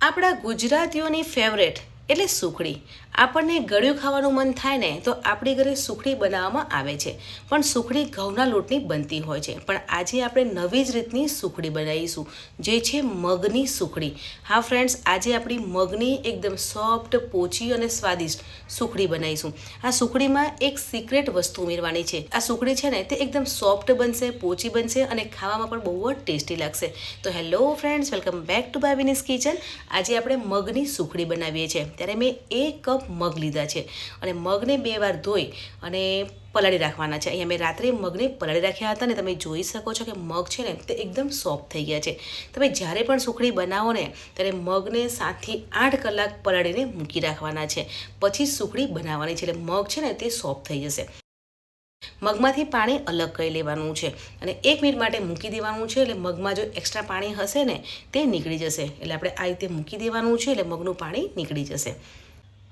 આપણા ગુજરાતીઓની ફેવરેટ એટલે સુખડી. આપણને ગળ્યું ખાવાનું મન થાય ને, તો આપણી ઘરે સુખડી બનાવવામાં આવે છે. પણ સુખડી ઘઉંના લોટની બનતી હોય છે. પણ આજે આપણે નવી જ રીતની સુખડી બનાવીશું, જે છે મગની સુખડી. હા ફ્રેન્ડ્સ આજે આપણી મગની એકદમ સોફ્ટ પોચી અને સ્વાદિષ્ટ સુખડી બનાવીશું. આ સુખડીમાં એક સિક્રેટ વસ્તુ ઉમેરવાની છે. આ સુખડી છે ને, તે એકદમ સોફ્ટ બનશે, પોચી બનશે અને ખાવામાં પણ બહુ જ ટેસ્ટી લાગશે. તો hello friends welcome back to Bhavini's kitchen આજે આપણે મગની સુખડી બનાવીએ છીએ. ત્યારે મેં એક કપ મગ લીધા છે. અને મગને બે વાર ધોઈ અને પલાળી રાખવાના છે. અહીંયા મેં રાત્રે મગને પલાળી રાખ્યા હતા ને તમે જોઈ શકો છો કે મગ છે ને તે એકદમ સોફ્ટ થઈ ગયા છે. તમે જ્યારે પણ સુખડી બનાવો ને ત્યારે મગને સાતથી આઠ કલાક પલાળીને મૂકી રાખવાના છે. પછી સુખડી બનાવવાની છે. એટલે મગ છે ને તે સોફ્ટ થઈ જશે. મગમાંથી પાણી અલગ કરી લેવાનું છે અને એક મિનિટ માટે મૂકી દેવાનું છે એટલે મગમાં જો એક્સ્ટ્રા પાણી હશે ને તે નીકળી જશે. એટલે આપણે આ રીતે મૂકી દેવાનું છે એટલે મગનું પાણી નીકળી જશે.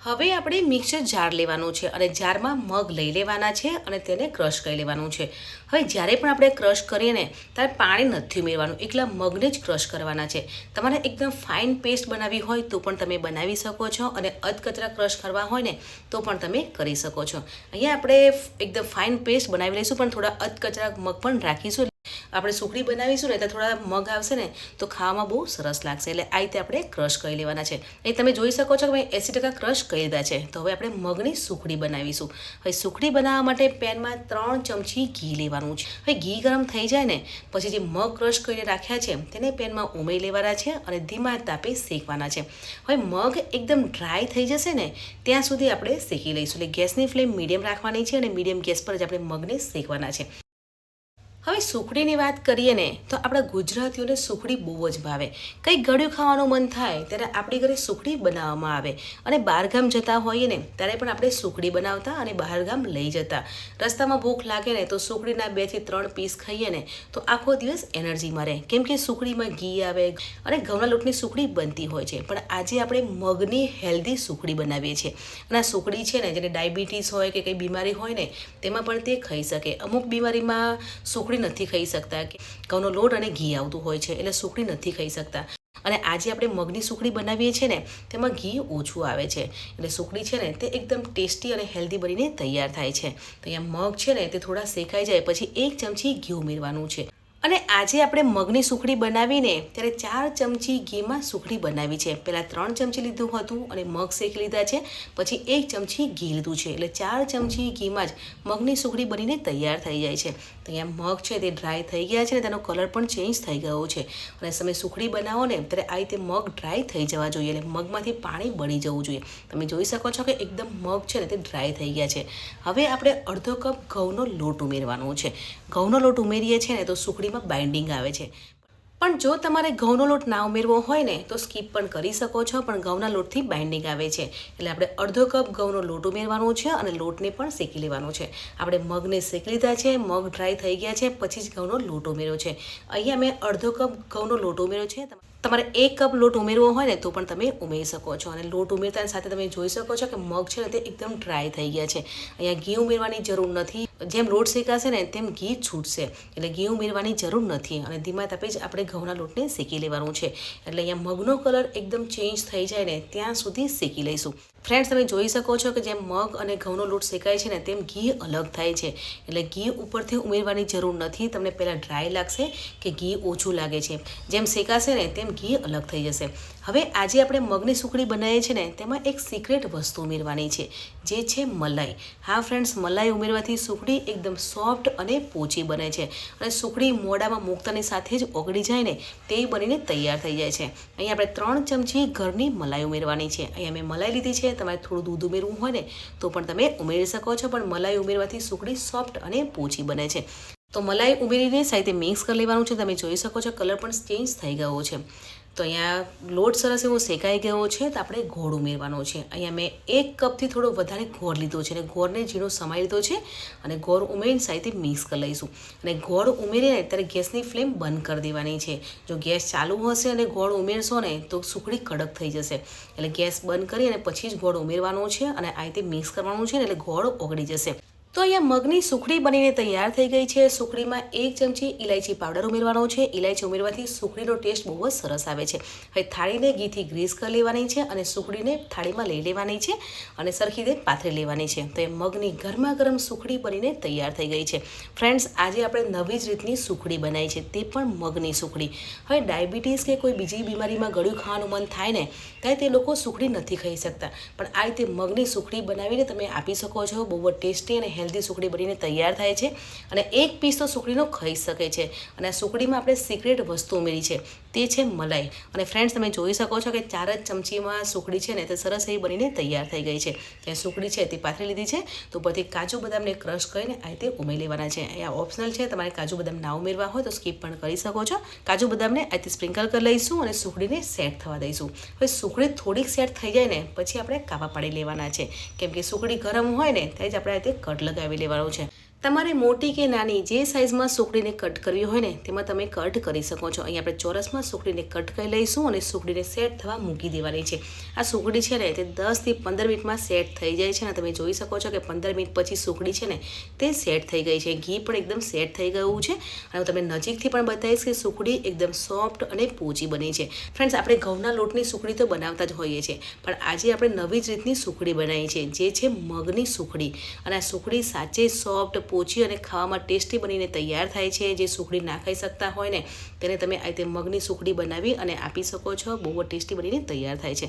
હવે આપણે મિક્સર જાર લેવાનું છે અને જારમાં મગ લઈ લેવાના છે અને તેને ક્રશ કરી લેવાનું છે. હવે જ્યારે પણ આપણે ક્રશ કરીએ ને, ત્યારે પાણી નથી ઉમેરવાનું એકલા મગને જ ક્રશ કરવાના છે. તમારે એકદમ ફાઇન પેસ્ટ બનાવવી હોય તો પણ તમે બનાવી શકો છો અને અધકચરા ક્રશ કરવા હોય ને, તો પણ તમે કરી શકો છો. અહીંયા આપણે એકદમ ફાઇન પેસ્ટ બનાવી લઈશું, પણ થોડા અધકચરા મગ પણ રાખીશું. આપણે સુખડી બનાવીશું ને તો થોડા મગ આવશે ને, તો ખાવામાં બહુ સરસ લાગશે. એટલે આ રીતે આપણે ક્રશ કરી લેવાના છે. એ તમે જોઈ શકો છો કે મેં એંસી ટકા ક્રશ કરી દીધા છે. તો હવે આપણે મગની સુખડી બનાવીશું. હવે સુખડી બનાવવા માટે પેનમાં ત્રણ ચમચી ઘી લેવાનું છે. હવે ઘી ગરમ થઈ જાય ને, પછી જે મગ ક્રશ કરીને રાખ્યા છે, તેને પેનમાં ઉમેરી લેવાના છે અને ધીમા તાપે શેકવાના છે. હવે મગ એકદમ ડ્રાય થઈ જશે ને, ત્યાં સુધી આપણે શેકી લઈશું. એટલે ગેસની ફ્લેમ મીડિયમ રાખવાની છે અને મીડિયમ ગેસ પર જ આપણે મગને શેકવાના છે. હવે સુખડીની વાત કરીએ ને, તો આપણા ગુજરાતીઓને સુખડી બહુ જ ભાવે. કંઈક ગળ્યું ખાવાનું મન થાય, ત્યારે આપણી ઘરે સુખડી બનાવવામાં આવે. અને બહારગામ જતા હોઈએ ને, ત્યારે પણ આપણે સુખડી બનાવતા અને બહારગામ લઈ જતા. રસ્તામાં ભૂખ લાગે ને, તો સુખડીના બેથી ત્રણ પીસ ખાઈએ ને, તો આખો દિવસ એનર્જી મળે. કેમ કે સુખડીમાં ઘી આવે અને ઘઉંના લોટની સુખડી બનતી હોય છે. પણ આજે આપણે મગની હેલ્ધી સુખડી બનાવીએ છીએ. અને આ સુખડી છે ને, જેને ડાયાબિટીસ હોય કે કંઈ બીમારી હોય ને, તેમાં પણ તે ખાઈ શકે. અમુક બીમારીમાં સુખડી નથી ખાઈ શકતા કે ઘઉંનો લોટ અને ઘી આવતું હોય છે એટલે સુખડી નથી ખાઈ શકતા. અને આજે આપણે મગની સુખડી બનાવીએ છીએ ને, તેમાં ઘી ઓછું આવે છે. એટલે સુખડી છે ને, તે એકદમ ટેસ્ટી અને હેલ્ધી બનીને તૈયાર થાય છે. તો અહીંયા મગ છે ને, તે થોડા શેકાઈ જાય, પછી એક ચમચી ઘી ઉમેરવાનું છે. અને આજે આપણે મગની સુખડી બનાવીને ત્યારે ચાર ચમચી ઘીમાં સુખડી બનાવી છે. પહેલાં ત્રણ ચમચી લીધું હતું અને મગ શેકી લીધા છે. પછી એક ચમચી ઘી લીધું છે. એટલે ચાર ચમચી ઘીમાં જ મગની સુખડી બનીને તૈયાર થઈ જાય છે. તો અહીંયા મગ છે તે ડ્રાય થઈ ગયા છે ને તેનો કલર પણ ચેન્જ થઈ ગયો છે. અને તમે સુખડી બનાવો ને ત્યારે આ રીતે મગ ડ્રાય થઈ જવા જોઈએ એટલે મગમાંથી પાણી બળી જવું જોઈએ. તમે જોઈ શકો છો કે એકદમ મગ છે ને તે ડ્રાય થઈ ગયા છે. હવે આપણે અડધો કપ ઘઉંનો લોટ ઉમેરવાનો છે. ઘઉંનો લોટ ઉમેરીએ છીએ ને તો સુખડીમાં બાઇન્ડિંગ આવે છે. પણ જો તમારે ઘઉંનો લોટ ના ઉમેરવો હોય ને, તો સ્કીપ પણ કરી શકો છો, પણ ઘઉંના લોટથી બાઇન્ડિંગ આવે છે. એટલે આપણે અડધો કપ ઘઉંનો લોટ ઉમેરવાનો છે અને લોટને પણ શેકી લેવાનો છે. આપણે મગને શેકી લીધા છે, મગ ડ્રાય થઈ ગયા છે, પછી જ ઘઉંનો લોટ ઉમેર્યો છે. અહીંયા મેં અડધો કપ ઘઉંનો લોટ ઉમેર્યો છે. તમારે એક કપ લોટ ઉમેરવો હોય ને તો પણ તમે ઉમેરી શકો છો. અને લોટ ઉમેરતા સાથે તમે જોઈ શકો છો કે મગ છે ને તે એકદમ ડ્રાય થઈ ગયા છે. અહીંયા ઘી ઉમેરવાની જરૂર નથી. જેમ લોટ શેકાશે ને તેમ ઘી છૂટશે. એટલે ઘી ઉમેરવાની જરૂર નથી. અને ધીમા તાપે જ આપણે ઘઉંના લોટને શેકી લેવાનું છે. એટલે અહીંયા મગનો કલર એકદમ ચેન્જ થઈ જાય ને ત્યાં સુધી શેકી લઈશું. ફ્રેન્ડ્સ તમે જોઈ શકો છો કે જેમ મગ અને ઘઉંનો લોટ શેકાય છે ને, તેમ ઘી અલગ થાય છે. એટલે ઘી ઉપરથી ઉમેરવાની જરૂર નથી. તમને પહેલાં ડ્રાય લાગશે કે ઘી ઓછું લાગે છે. જેમ શેકાશે ને, તેમ ઘી અલગ થઈ જશે. હવે આજે આપણે મગની સુખડી બનાવીએ છીએ ને, તેમાં એક સિક્રેટ વસ્તુ ઉમેરવાની છે, જે છે મલાઈ. હા ફ્રેન્ડ્સ મલાઈ ઉમેરવાથી સુખડી એકદમ સોફ્ટ અને પોચી બને છે. અને સુખડી મોડામાં મૂકતાની સાથે જ ઓગળી જાય ને, તે બનીને તૈયાર થઈ જાય છે. અહીંયા આપણે ત્રણ ચમચી ઘરની મલાઈ ઉમેરવાની છે. અહીંયા મેં મલાઈ લીધી છે તમારે થોડું દૂધ ઉમેરવું હોય ને, તો પણ તમે ઉમેરી શકો છો. પણ મલાઈ ઉમેરવાથી સુખડી સોફ્ટ અને પોચી બને છે. તો મલાઈ ઉમેરીને સાથે મિક્સ કરી લેવાનું છે. તમે જોઈ શકો છો, કલર પણ ચેન્જ થઈ ગયો છે. તો અહીંયા લોટ સરસ એવો શેકાઈ ગયો છે તો આપણે ગોળ ઉમેરવાનો છે. અહીંયા મેં એક કપથી થોડો વધારે ગોળ લીધો છે અને ગોળને ઝીણો સમાઈ લીધો છે અને ગોળ ઉમેરીને સાઈથી મિક્સ કરી લઈશું. અને ગોળ ઉમેરીને ત્યારે ગેસની ફ્લેમ બંધ કરી દેવાની છે. જો ગેસ ચાલુ હશે અને ગોળ ઉમેરશો ને તો સુખડી કડક થઈ જશે. એટલે ગેસ બંધ કરી અને પછી જ ગોળ ઉમેરવાનો છે અને આ રીતે મિક્સ કરવાનું છે એટલે ગોળ ઓગળી જશે. તો અહીંયા મગની સુખડી બનીને તૈયાર થઈ ગઈ છે. સુખડીમાં એક ચમચી ઇલાયચી પાવડર ઉમેરવાનો છે. ઇલાયચી ઉમેરવાથી સુખડીનો ટેસ્ટ બહુ જ સરસ આવે છે. હવે થાળીને ઘીથી ગ્રીસ કરી લેવાની છે અને સુખડીને થાળીમાં લઈ લેવાની છે અને સરખી રીતે પાથરી લેવાની છે. તો એ મગની ગરમા ગરમ સુખડી બનીને તૈયાર થઈ ગઈ છે. ફ્રેન્ડ્સ, આજે આપણે નવી જ રીતની સુખડી બનાવી છે. તે પણ મગની સુખડી. હવે ડાયાબિટીસ કે કોઈ બીજી બીમારીમાં ગળ્યું ખાવાનું મન થાય ને ત્યારે તે લોકો સુખડી નથી ખાઈ શકતા. પણ આ રીતે મગની સુખડી બનાવીને તમે આપી શકો છો. બહુ જ ટેસ્ટી અને હેલ્ધી સુખડી બનીને તૈયાર થાય છે અને એક પીસ તો સુખડીનો ખાઈ શકે છે. અને આ સુખડીમાં આપણે સિક્રેટ વસ્તુ ઉમેરી છે. તે છે મલાઈ. અને ફ્રેન્ડ્સ તમે જોઈ શકો છો કે ચાર જ ચમચીમાં સુખડી છે ને તે સરસ એવી બનીને તૈયાર થઈ ગઈ છે. ત્યાં સુખડી છે તે પાથરી લીધી છે. તો પછી કાજુ બદામને ક્રશ કરીને આ રીતે ઉમેરી લેવાના છે. અહીંયા ઓપ્શનલ છે, તમારે કાજુ બદામ ના ઉમેરવા હોય તો સ્કીપ પણ કરી શકો છો. કાજુ બદામને આ રીતે સ્પ્રિંકલ કરી લઈશું અને સુખડીને સેટ થવા દઈશું. હવે સુખડી થોડીક સેટ થઈ જાય ને પછી આપણે કાવા પાડી લેવાના છે. કેમ કે સુખડી ગરમ હોય ને ત્યારે જ આપણે આ રીતે કટ લગાવી લેવાનું છે. તમારે મોટી કે નાની, જે સાઇઝમાં સુકડીને કટ કરવી હોય ને, તેમાં તમે કટ કરી શકો છો. અહીં આપણે ચોરસમાં સુકડીને કટ કરી લઈશું અને સુકડીને સેટ થવા મૂકી દેવાની છે. આ સુકડી છે ને, તે દસથી પંદર મિનિટમાં સેટ થઈ જાય છે અને તમે જોઈ શકો છો કે પંદર મિનિટ પછી સુકડી છે ને, તે સેટ થઈ ગઈ છે. ઘી પણ એકદમ સેટ થઈ ગયું છે. અને હું તમને નજીકથી પણ બતાવીશ કે સુકડી એકદમ સોફ્ટ અને પોચી બની છે. ફ્રેન્ડ્સ આપણે ઘઉંના લોટની સુકડી તો બનાવતા જ હોઈએ છીએ, પણ આજે આપણે નવી જ રીતની સુકડી બનાવી છે, જે છે મગની સુખડી. અને આ સુકડી સાચે સોફ્ટ પોચી અને ખાવામાં ટેસ્ટી બનીને તૈયાર થાય છે. જે સુખડી ના ખાઈ શકતા હોય ને, તેને તમે આ રીતે મગની સુખડી બનાવી અને આપી શકો છો. બહુ જ ટેસ્ટી બનીને તૈયાર થાય છે.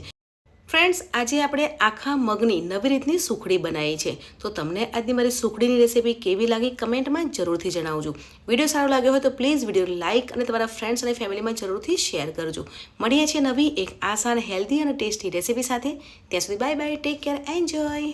ફ્રેન્ડ્સ, આજે આપણે આખા મગની નવી રીતની સુખડી બનાવી છે. તો તમને આજની મારી સુખડીની રેસીપી કેવી લાગી કમેન્ટમાં જરૂરથી જણાવજો. વીડિયો સારો લાગ્યો હોય તો પ્લીઝ વીડિયો લાઇક અને તમારા ફ્રેન્ડ્સ અને ફેમિલીમાં જરૂરથી શેર કરજો. મળીએ છીએ નવી એક આસાન, હેલ્ધી અને ટેસ્ટી રેસીપી સાથે. ત્યાં સુધી bye bye, take care, enjoy.